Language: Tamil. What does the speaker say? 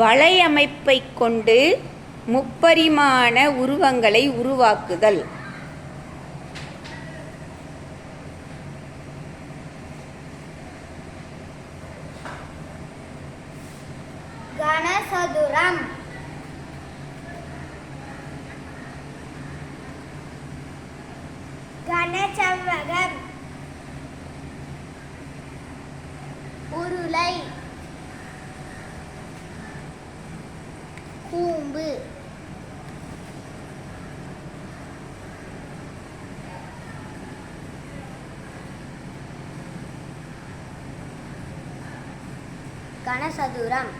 வலையமைப்பை கொண்டு முப்பரிமாண உருவங்களை உருவாக்குதல். கனசதுரம். கனசெவ்வகம் உருளை. கூம்பு கனசதுரம்.